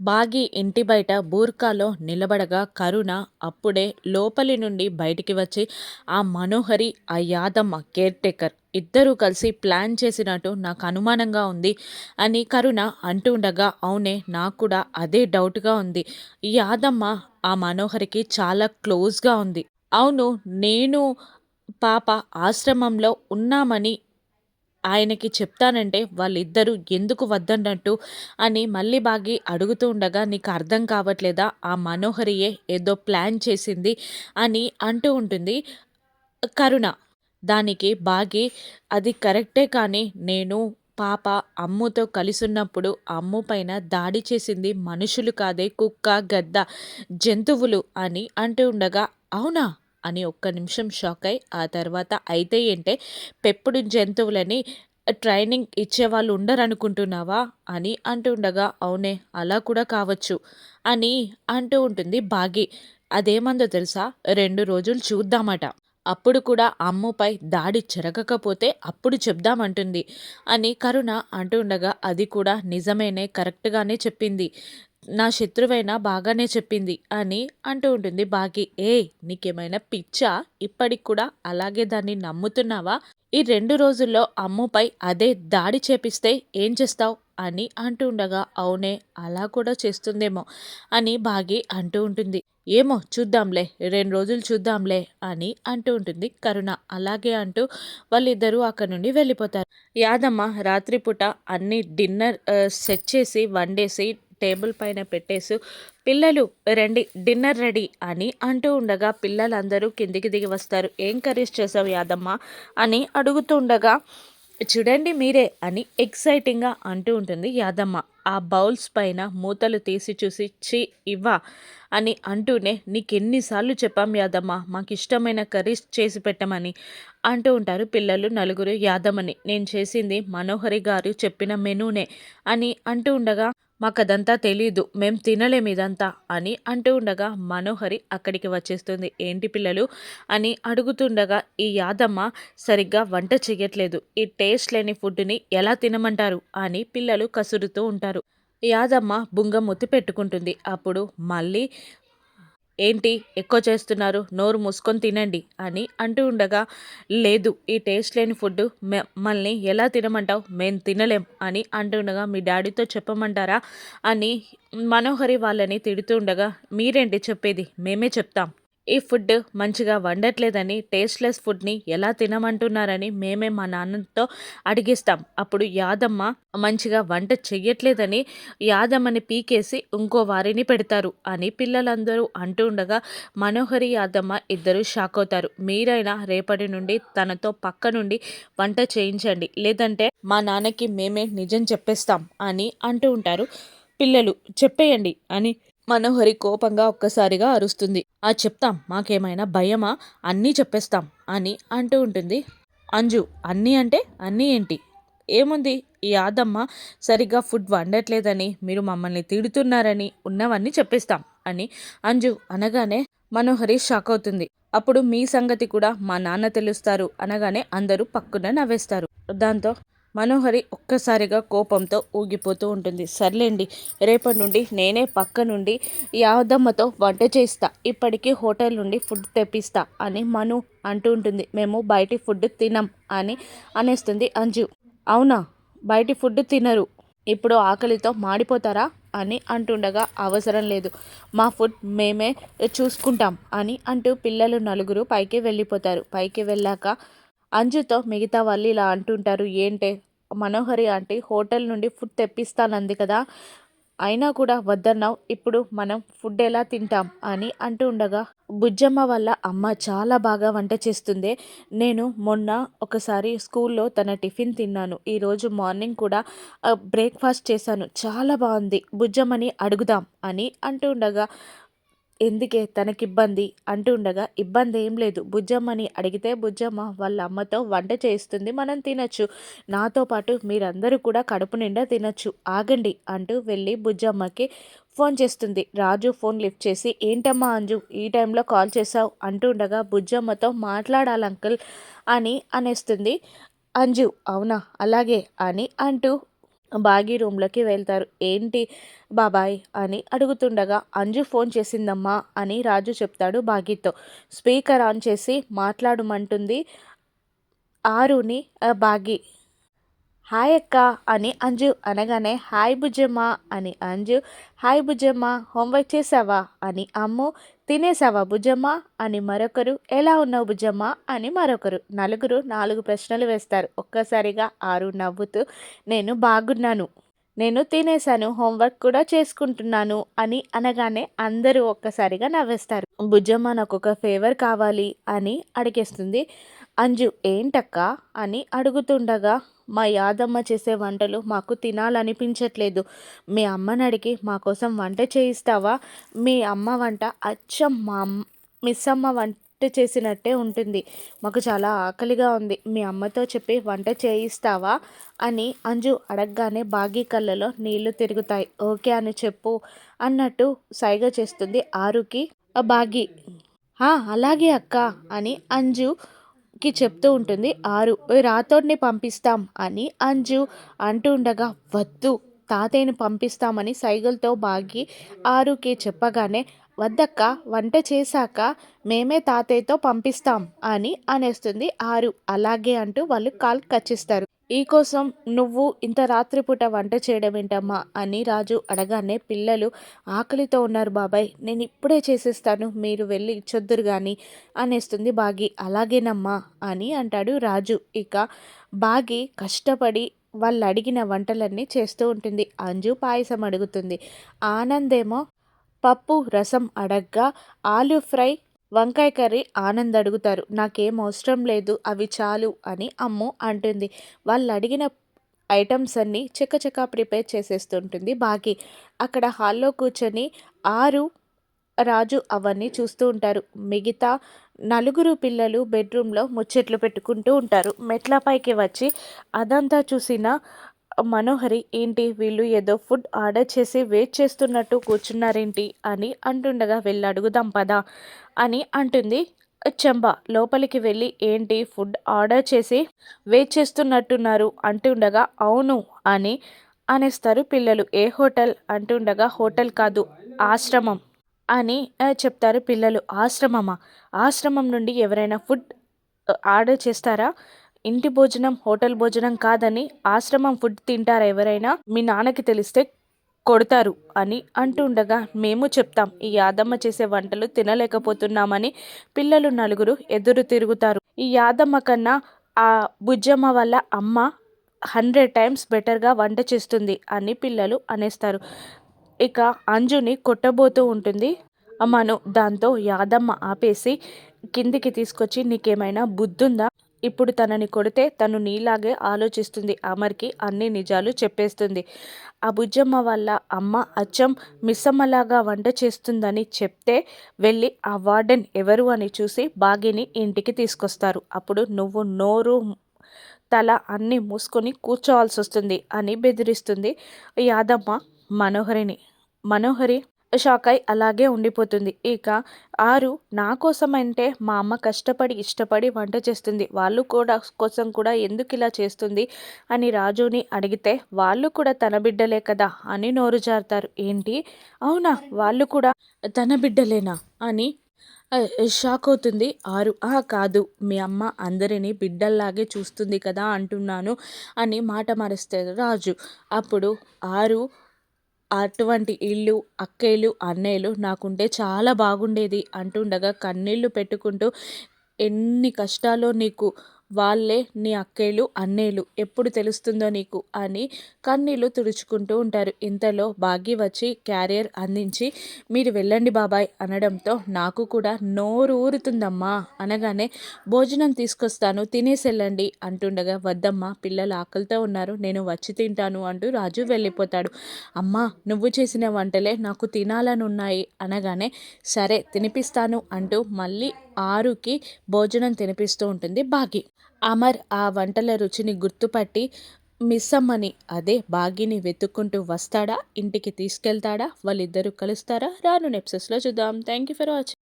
బాగి ఇంటి బయట బూర్కాలో నిలబడగా కరుణ అప్పుడే లోపలి నుండి బయటికి వచ్చి ఆ మనోహరి ఆ యాదమ్మ కేర్ టేకర్ ఇద్దరూ కలిసి ప్లాన్ చేసినట్టు నాకు అనుమానంగా ఉంది అని కరుణ అంటుండగా అవునే నాకు కూడా అదే డౌట్గా ఉంది. ఈ యాదమ్మ ఆ మనోహరికి చాలా క్లోజ్గా ఉంది. అవును నేను పాప ఆశ్రమంలో ఉన్నామని ఆయనకి చెప్తానంటే వాళ్ళిద్దరూ ఎందుకు వద్దన్నట్టు అని మళ్ళీ బాగి అడుగుతూ ఉండగా నీకు అర్థం కావట్లేదా? ఆ మనోహరియే ఏదో ప్లాన్ చేసింది అని అంటూ ఉంటుంది కరుణ. దానికి బాగి అది కరెక్టే కానీ నేను పాప అమ్ముతో కలిసున్నప్పుడు అమ్ము పైన దాడి చేసింది మనుషులు కాదే కుక్క గద్ద జంతువులు అని అంటూ ఉండగా అవునా? అని ఒక్క నిమిషం షాక్ అయి ఆ తర్వాత అయితే ఏంటే పెప్పుడు జంతువులని ట్రైనింగ్ ఇచ్చేవాళ్ళు ఉండరనుకుంటున్నావా? అని అంటుండగా అవునే అలా కూడా కావచ్చు అని అంటూ ఉంటుంది బాగి. అదేమందో తెలుసా? రెండు రోజులు చూద్దామట. అప్పుడు కూడా అమ్ముపై దాడి చెరగకపోతే అప్పుడు చెప్దామంటుంది అని కరుణ అంటుండగా అది కూడా నిజమేనే కరెక్ట్గానే చెప్పింది. నా శత్రువైనా బాగానే చెప్పింది అని అంటూ ఉంటుంది బాగి. ఏ నీకేమైనా పిచ్చా? ఇప్పటికి కూడా అలాగే దాన్ని నమ్ముతున్నావా? ఈ రెండు రోజుల్లో అమ్ముపై అదే దాడి చేపిస్తే ఏం చేస్తావు? అని అంటూ ఉండగా అవునే అలా కూడా చేస్తుందేమో అని బాగి అంటూ ఉంటుంది. ఏమో చూద్దాంలే రెండు రోజులు చూద్దాంలే అని అంటూ ఉంటుంది కరుణ. అలాగే అంటూ వాళ్ళిద్దరూ అక్కడ నుండి వెళ్ళిపోతారు. యాదమ్మ రాత్రిపూట అన్ని డిన్నర్ సెట్ చేసి వండేసి టేబుల్ పైన పెట్టేసి పిల్లలు రండి డిన్నర్ రెడీ అని అంటూ ఉండగా పిల్లలందరూ కిందికి దిగి వస్తారు. ఏం కర్రీస్ చేసావు యాదమ్మ? అని అడుగుతుండగా చూడండి మీరే అని ఎక్సైటింగ్గా అంటూ ఉంటుంది యాదమ్మ. ఆ బౌల్స్ పైన మూతలు తీసి చూసి చి ఇవ్వా అని అంటూనే నీకెన్నిసార్లు చెప్పాం యాదమ్మ మాకు ఇష్టమైన కర్రీస్ చేసి పెట్టమని అంటూ ఉంటారు పిల్లలు నలుగురు యాదమ్మని. నేను చేసింది మనోహరి గారు చెప్పిన మెనూనే అని అంటూ ఉండగా మాకదంతా తెలీదు మేం తినలేము ఇదంతా అని అంటూ ఉండగా మనోహరి అక్కడికి వచ్చేస్తుంది. ఏంటి పిల్లలు? అని అడుగుతుండగా ఈ యాదమ్మ సరిగ్గా వంట చేయట్లేదు ఈ టేస్ట్ లేని ఫుడ్ని ఎలా తినమంటారు? అని పిల్లలు కసురుతూ ఉంటారు. యాదమ్మ బుంగముత్తి పెట్టుకుంటుంది. అప్పుడు మళ్ళీ ఏంటి? ఎక్కువ చేస్తున్నారు. నోరు మూసుకొని తినండి అని అంటూ ఉండగా లేదు ఈ టేస్ట్ లేని ఫుడ్ మమ్మల్ని ఎలా తినమంటావు? మేము తినలేం అని అంటుండగా మీ డాడీతో చెప్పమంటారా? అని మనోహరి వాళ్ళని తిడుతూ ఉండగా మీరేంటి చెప్పేది? మేమే చెప్తాం. ఈ ఫుడ్ మంచిగా వండట్లేదని టేస్ట్లెస్ ఫుడ్ని ఎలా తినమంటున్నారని మేమే మా నాన్నతో అడిగిస్తాం. అప్పుడు యాదమ్మ మంచిగా వంట చెయ్యట్లేదని యాదమ్మని పీకేసి ఇంకో వారిని పెడతారు అని పిల్లలందరూ అంటూ ఉండగా మనోహరి యాదమ్మ ఇద్దరు షాక్ అవుతారు. మీరైనా రేపటి నుండి తనతో పక్క నుండి వంట చేయించండి. లేదంటే మా నాన్నకి మేమే నిజం చెప్పేస్తాం అని అంటూ ఉంటారు పిల్లలు. చెప్పేయండి అని మనోహరి కోపంగా ఒక్కసారిగా అరుస్తుంది. ఆ చెప్తాం. మాకేమైనా భయమా? అన్నీ చెప్పేస్తాం అని అంటూ ఉంటుంది. అంజు అన్నీ అంటే? అన్నీ ఏంటి? ఏముంది? ఈ ఆదమ్మ సరిగ్గా ఫుడ్ వండట్లేదని మీరు మమ్మల్ని తిడుతున్నారని ఉన్నవన్నీ చెప్పేస్తాం అని అంజు అనగానే మనోహరి షాక్ అవుతుంది. అప్పుడు మీ సంగతి కూడా మా నాన్న తెలుస్తారు అనగానే అందరూ పక్కున నవ్వేస్తారు. దాంతో మనోహరి ఒక్కసారిగా కోపంతో ఊగిపోతూ ఉంటుంది. సర్లేండి రేపటి నుండి నేనే పక్క నుండి యాదమ్మతో వంట చేస్తా. ఇప్పటికీ హోటల్ నుండి ఫుడ్ తెప్పిస్తా అని మను అంటూ ఉంటుంది. మేము బయటి ఫుడ్ తినం అని అనేస్తుంది అంజు. అవునా? బయటి ఫుడ్ తినరు. ఇప్పుడు ఆకలితో మాడిపోతారా అని అంటుండగా అవసరం లేదు. మా ఫుడ్ మేమే చూసుకుంటాం అని అంటూ పిల్లలు నలుగురు పైకి వెళ్ళిపోతారు. పైకి వెళ్ళాక అంజుతో మిగతా వాళ్ళు ఇలా అంటుంటారు ఏంటే? మనోహరి ఆంటీ హోటల్ నుండి ఫుడ్ తెప్పిస్తానంది కదా అయినా కూడా వద్దన్నావు ఇప్పుడు మనం ఫుడ్ ఎలా తింటాం? అని అంటూ ఉండగా బుజ్జమ్మ వల్ల అమ్మ చాలా బాగా వంట చేస్తుంది నేను మొన్న ఒకసారి స్కూల్లో తన టిఫిన్ తిన్నాను ఈరోజు మార్నింగ్ కూడా బ్రేక్ఫాస్ట్ చేశాను చాలా బాగుంది బుజ్జమ్మని అడుగుదాం అని అంటూ ఉండగా ఎందుకే తనకిబ్బంది? అంటూ ఉండగా ఇబ్బంది ఏం లేదు. బుజ్జమ్మని అడిగితే బుజ్జమ్మ వాళ్ళ అమ్మతో వంట చేస్తుంది మనం తినచ్చు. నాతో పాటు మీరందరూ కూడా కడుపు నిండా తినచ్చు. ఆగండి అంటూ వెళ్ళి బుజ్జమ్మకి ఫోన్ చేస్తుంది. రాజు ఫోన్ లిఫ్ట్ చేసి ఏంటమ్మా అంజు ఈ టైంలో కాల్ చేసావు అంటూ ఉండగా బుజ్జమ్మతో మాట్లాడాలి అంకుల్ అని అనేస్తుంది. అంజు అవునా? అలాగే అని అంటూ బాగి రూమ్లోకి వెళ్తారు. ఏంటి బాబాయ్ అని అడుగుతుండగా అంజు ఫోన్ చేసిందమ్మా అని రాజు చెప్తాడు బాగితో. స్పీకర్ ఆన్ చేసి మాట్లాడమంటుంది ఆరుని బాగీ బాగి. హాయ్ అక్క అని అంజు అనగానే హాయ్ బుజ్జమ్మ అని అంజు హాయ్ బుజ్జమ్మ హోంవర్క్ చేసావా అని అమ్ము తినేసావా భుజమ్మా? అని మరొకరు ఎలా ఉన్నావు భుజమ్మా? అని మరొకరు. నలుగురు నాలుగు ప్రశ్నలు వేస్తారు. ఒక్కసారిగా ఆరు నవ్వుతూ నేను బాగున్నాను. నేను తినేశాను. హోంవర్క్ కూడా చేసుకుంటున్నాను అని అనగానే అందరూ ఒక్కసారిగా నవ్వేస్తారు. భుజమ్మ నాకు ఒక ఫేవర్ కావాలి అని అడిగేస్తుంది. అంజు ఏంటక్క? అని అడుగుతుండగా మా యాదమ్మ చేసే వంటలు మాకు తినాలనిపించట్లేదు. మీ అమ్మని అడిగి మా కోసం వంట చేయిస్తావా? మీ అమ్మ వంట అచ్చం మా అమ్మ మిస్ అమ్మ వంట చేసినట్టే ఉంటుంది. మాకు చాలా ఆకలిగా ఉంది. మీ అమ్మతో చెప్పి వంట చేయిస్తావా? అని అంజు అడగగానే బాగీ కళ్ళలో నీళ్ళు తిరుగుతాయి. ఓకే అని చెప్పు అన్నట్టు సైగ చేస్తుంది ఆరుకి. ఆ బాగి అలాగే అక్క అని అంజు అంజుకి చెప్తూ ఉంటుంది ఆరు "ఓయ్ రాతోడిని పంపిస్తాం అని అంజు అంటూ ఉండగా వద్దు తాతయ్యని పంపిస్తామని సైగలతో బాగి ఆరుకి చెప్పగానే వద్దక్క వంట చేశాక మేమే తాతయ్యతో పంపిస్తాం అని అనేస్తుంది ఆరు. అలాగే అంటూ వాళ్ళు కాల్ కచ్చిస్తారు ఈ కోసం నువ్వు ఇంత రాత్రిపూట వంట చేయడం ఏంటమ్మా అని రాజు అడగానే పిల్లలు ఆకలితో ఉన్నారు బాబాయ్ నేను ఇప్పుడే చేసేస్తాను మీరు వెళ్ళి ఇచ్చొద్దురు కానీ అనేస్తుంది బాగి. అలాగేనమ్మా అని అంటాడు రాజు. ఇక బాగి కష్టపడి వాళ్ళు అడిగిన వంటలన్నీ చేస్తూ ఉంటుంది. అంజు పాయసం అడుగుతుంది. ఆనందేమో పప్పు రసం అడగ్గా ఆలు ఫ్రై వంకాయ కర్రీ ఆనంద్ అడుగుతారు నాకేం అవసరం లేదు అవి చాలు అని అమ్ము అంటుంది. వాళ్ళు అడిగిన ఐటమ్స్ అన్నీ చకచకా ప్రిపేర్ చేసేస్తుంటుంది బాకీ. అక్కడ హాల్లో కూర్చొని ఆరు రాజు అవన్నీ చూస్తూ ఉంటారు. మిగతా నలుగురు పిల్లలు బెడ్రూమ్లో ముచ్చట్లు పెట్టుకుంటూ ఉంటారు. మెట్లపైకి వచ్చి అదంతా చూసిన మనోహరి ఏంటి వీళ్ళు ఏదో ఫుడ్ ఆర్డర్ చేసి వెయిట్ చేస్తున్నట్టు కూర్చున్నారేంటి? అని అంటుండగా వెళ్ళి అడుగుదాం పదా అని అంటుంది. చెంబ లోపలికి వెళ్ళి ఏంటి ఫుడ్ ఆర్డర్ చేసి వెయిట్ చేస్తున్నట్టున్నారు? అంటుండగా అవును అని అనేస్తారు పిల్లలు. ఏ హోటల్? అంటుండగా హోటల్ కాదు ఆశ్రమం అని చెప్తారు పిల్లలు. ఆశ్రమమా? ఆశ్రమం నుండి ఎవరైనా ఫుడ్ ఆర్డర్ చేస్తారా? ఇంటి భోజనం హోటల్ భోజనం కాదని ఆశ్రమం ఫుడ్ తింటారా ఎవరైనా? మీ నాన్నకి తెలిస్తే కొడతారు అని అంటుండగా మేము చెప్తాం ఈ యాదమ్మ చేసే వంటలు తినలేకపోతున్నామని పిల్లలు నలుగురు ఎదురు తిరుగుతారు. ఈ యాదమ్మ కన్నా ఆ బుజ్జమ్మ వాళ్ళ అమ్మ హండ్రెడ్ టైమ్స్ బెటర్గా వంట చేస్తుంది అని పిల్లలు అనేస్తారు. ఇక అంజుని కొట్టబోతూ ఉంటుంది. అమ్మను దాంతో యాదమ్మ ఆపేసి కిందికి తీసుకొచ్చి నీకేమైనా బుద్ధుందా? ఇప్పుడు తనని కొడితే తను నీలాగే ఆలోచిస్తుంది. అమర్కి అన్ని నిజాలు చెప్పేస్తుంది. ఆ బుజ్జమ్మ వాళ్ళ అమ్మ అచ్చం మిస్సమ్మలాగా వంట చేస్తుందని చెప్తే వెళ్ళి ఆ వార్డెన్ ఎవరు అని చూసి బాగిని ఇంటికి తీసుకొస్తారు. అప్పుడు నువ్వు నోరు తల అన్నీ మూసుకొని కూర్చోవాల్సి వస్తుంది అని బెదిరిస్తుంది యాదమ్మ మనోహరిని. మనోహరి షాక్ అయి అలాగే ఉండిపోతుంది. ఇక ఆరు నా కోసం అంటే మా అమ్మ కష్టపడి ఇష్టపడి వంట చేస్తుంది. వాళ్ళు కూడా కోసం కూడా ఎందుకు ఇలా చేస్తుంది అని రాజుని అడిగితే వాళ్ళు కూడా తన బిడ్డలే కదా అని నోరు జారుతారు. ఏంటి? అవునా వాళ్ళు కూడా తన బిడ్డలేనా అని షాక్ అవుతుంది. ఆరు ఆ కాదు మీ అమ్మ అందరినీ బిడ్డల్లాగే చూస్తుంది కదా అంటున్నాను అని మాట మారుస్తారు రాజు. అప్పుడు ఆరు అటువంటి ఇల్లు అక్కేలు అన్నయ్యలు నాకుంటే చాలా బాగుండేది అంటుండగా కన్నీళ్ళు పెట్టుకుంటూ ఎన్ని కష్టాలో నీకు వాళ్ళే నీ అక్కేలు అన్నేలు ఎప్పుడు తెలుస్తుందో నీకు అని కన్నీళ్ళు తుడుచుకుంటూ ఉంటారు. ఇంతలో భాగ్య వచ్చి క్యారియర్ అందించి మీరు వెళ్ళండి బాబాయ్ అనడంతో నాకు కూడా నోరు ఊరుతుందమ్మా అనగానే భోజనం తీసుకొస్తాను తినేసి వెళ్ళండి అంటుండగా వద్దమ్మా పిల్లలు ఆకలితో ఉన్నారు నేను వచ్చి తింటాను అంటూ రాజు వెళ్ళిపోతాడు. అమ్మా నువ్వు చేసిన వంటలే నాకు తినాలని ఉన్నాయి అనగానే సరే తినిపిస్తాను అంటూ మళ్ళీ ఆరుకి భోజనం తినిపిస్తూ ఉంటుంది బాగి. అమర్ ఆ వంటల రుచిని గుర్తుపట్టి మిస్ అమ్మని అదే బాగిని వెతుక్కుంటూ వస్తాడా? ఇంటికి తీసుకెళ్తాడా? వాళ్ళిద్దరూ కలుస్తారా? రాను నెప్సెస్లో చూద్దాం. Thank you for watching.